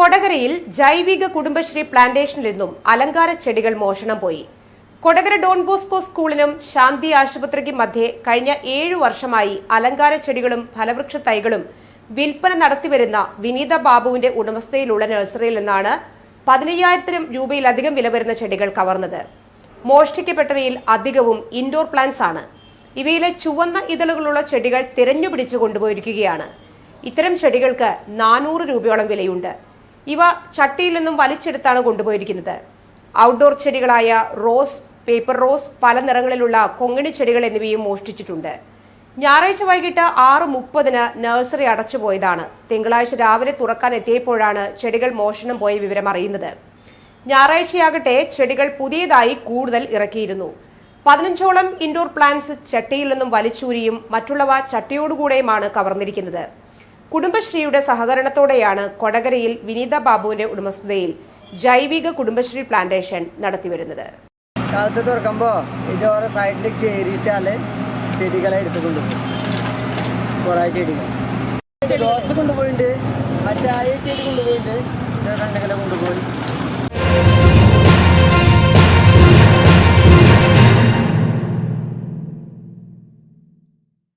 കൊടകരയിൽ ജൈവിക കുടുംബശ്രീ പ്ലാന്റേഷനിൽ നിന്നും അലങ്കാര ചെടികൾ മോഷണം പോയി. കൊടകര ഡോൺ ബോസ്കോ സ്കൂളിനും ശാന്തി ആശുപത്രിക്കും മധ്യേ കഴിഞ്ഞ ഏഴു വർഷമായി അലങ്കാര ചെടികളും ഫലവൃക്ഷ തൈകളും വിൽപ്പന നടത്തിവരുന്ന വിനീത ബാബുവിന്റെ ഉടമസ്ഥയിലുള്ള നഴ്സറിയിൽ നിന്നാണ് പതിനയ്യായിരത്തിനും രൂപയിലധികം വില വരുന്ന ചെടികൾ കവർന്നത്. മോഷ്ടിക്കപ്പെട്ടവയിൽ അധികവും ഇൻഡോർ പ്ലാന്റ്സ് ആണ്. ഇവയിലെ ചുവന്ന ഇതളുകളുള്ള ചെടികൾ തിരഞ്ഞുപിടിച്ചു കൊണ്ടുപോയിരിക്കുകയാണ്. ഇത്തരം ചെടികൾക്ക് നാനൂറ് രൂപയോളം വിലയുണ്ട്. ഇവ ചട്ടിയിൽ നിന്നും വലിച്ചെടുത്താണ് കൊണ്ടുപോയിരിക്കുന്നത്. ഔട്ട്ഡോർ ചെടികളായ റോസ് പേപ്പർ റോസ് പല നിറങ്ങളിലുള്ള കൊങ്ങിണി ചെടികൾ എന്നിവയും മോഷ്ടിച്ചിട്ടുണ്ട്. ഞായറാഴ്ച വൈകിട്ട് ആറ് മുപ്പതിന് നഴ്സറി അടച്ചുപോയതാണ് തിങ്കളാഴ്ച രാവിലെ തുറക്കാൻ എത്തിയപ്പോഴാണ് ചെടികൾ മോഷണം പോയ വിവരം അറിയുന്നത്. ഞായറാഴ്ചയാകട്ടെ ചെടികൾ പുതിയതായി കൂടുതൽ ഇറക്കിയിരുന്നു. പതിനഞ്ചോളം ഇൻഡോർ പ്ലാന്റ്സ് ചട്ടിയിൽ നിന്നും വലിച്ചൂരിയും മറ്റുള്ളവ ചട്ടിയോടുകൂടെയുമാണ് കവർന്നിരിക്കുന്നത്. കുടുംബശ്രീയുടെ സഹകരണത്തോടെയാണ് കൊടകരയിൽ വിനീത ബാബുവിന്റെ ഉടമസ്ഥതയിൽ ജൈവിക കുടുംബശ്രീ പ്ലാന്റേഷൻ നടത്തിവരുന്നത്. കാലത്ത് തുറക്കുമ്പോൾ ഇത് സൈഡിൽ കയറിയിട്ടാൽ ചെടികളെ എടുത്തുകൊണ്ട് കൊണ്ടുപോകും കുറേ ചെടികൾ റോസ് കൊണ്ടുപോയിട്ടുണ്ട് ആയി ചെടി കൊണ്ടുപോയിട്ടുണ്ട് ഇത് രണ്ട് കിലോ കൊണ്ടുപോയി.